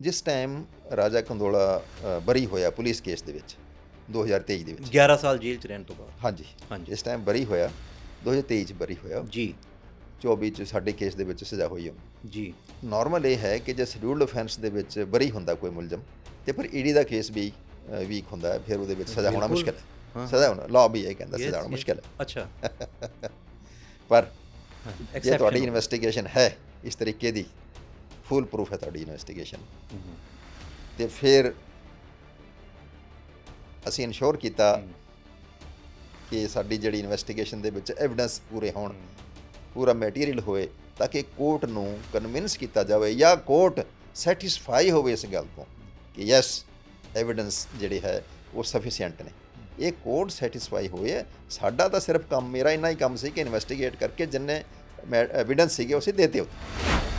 ਜਿਸ ਟਾਈਮ ਰਾਜਾ ਕੰਦੋਲਾ ਬਰੀ ਹੋਇਆ ਪੁਲਿਸ ਕੇਸ ਦੇ ਵਿੱਚ 2023 ਦੇ ਵਿੱਚ 11 ਸਾਲ ਜੇਲ੍ਹ ਚ ਰਹਿਣ ਤੋਂ ਬਾਅਦ ਹਾਂਜੀ ਹਾਂਜੀ। ਇਸ ਟਾਈਮ ਬਰੀ ਹੋਇਆ 2023 ਚ ਬਰੀ ਹੋਇਆ ਜੀ 24 ਚ ਸਾਡੇ ਕੇਸ ਦੇ ਵਿੱਚ ਸਜ਼ਾ ਹੋਈ ਉਹਨੂੰ ਜੀ ਨਾਰਮਲ ਇਹ ਹੈ ਕਿ ਜੇ ਸ਼ਡਿਊਲਡ ਅਫੈਂਸ ਦੇ ਵਿੱਚ ਬਰੀ ਹੁੰਦਾ ਕੋਈ ਮੁਲਜ਼ਮ ਤੇ ਫਿਰ ਈਡੀ ਦਾ ਕੇਸ ਵੀ ਵੀਕ ਹੁੰਦਾ ਹੈ ਫਿਰ ਉਹਦੇ ਵਿੱਚ ਸਜ਼ਾ ਹੋਣਾ। ਮੁਸ਼ਕਲ ਹੈ ਹਾਂ। ਸਜ਼ਾ ਹੋਣਾ ਲਾਅ ਵੀ ਇਹ ਕਹਿੰਦਾ ਸਜ਼ਾ ਹੋਣਾ. ਮੁਸ਼ਕਲ ਹੈ ਅੱਛਾ ਪਰ ਜੇ ਤੁਹਾਡੀ ਹੋ। ਇਨਵੈਸਟੀਗੇਸ਼ਨ ਹੈ ਇਸ ਤਰੀਕੇ ਦੀ ਫੁੱਲ ਪ੍ਰੂਫ ਹੈ ਤੁਹਾਡੀ ਇਨਵੈਸਟੀਗੇਸ਼ਨ ਤੇ ਫਿਰ ਅਸੀਂ ਇਨਸ਼ੋਰ ਕੀਤਾ ਕਿ ਸਾਡੀ ਜਿਹੜੀ ਇਨਵੈਸਟੀਗੇਸ਼ਨ ਦੇ ਵਿੱਚ ਐਵੀਡੈਂਸ ਪੂਰੇ ਹੋਣ। ਪੂਰਾ ਮਟੀਰੀਅਲ ਹੋਏ ਤਾਂ ਕਿ ਕੋਰਟ ਨੂੰ ਕਨਵਿੰਸ ਕੀਤਾ ਜਾਵੇ ਜਾਂ ਕੋਰਟ ਸੈਟੀਸਫਾਈ ਹੋਵੇ ਇਸ ਗੱਲ ਤੋਂ ਕਿ ਯੈਸ ਐਵੀਡੈਂਸ ਜਿਹੜੀ ਹੈ ਉਹ ਸਫੀਸ਼ੀਐਂਟ ਨੇ। ਇਹ ਕੋਰਟ ਸੈਟੀਸਫਾਈ ਹੋਏ ਸਾਡਾ ਤਾਂ ਸਿਰਫ ਕੰਮ ਮੇਰਾ ਇੰਨਾ ਹੀ ਕੰਮ ਸੀ ਕਿ ਇਨਵੈਸਟੀਗੇਟ ਕਰਕੇ ਜਿੰਨੇ ਐਵੀਡੈਂਸ ਸੀਗੇ ਉਸੇ ਦੇਤੇ ਉੱਤੇ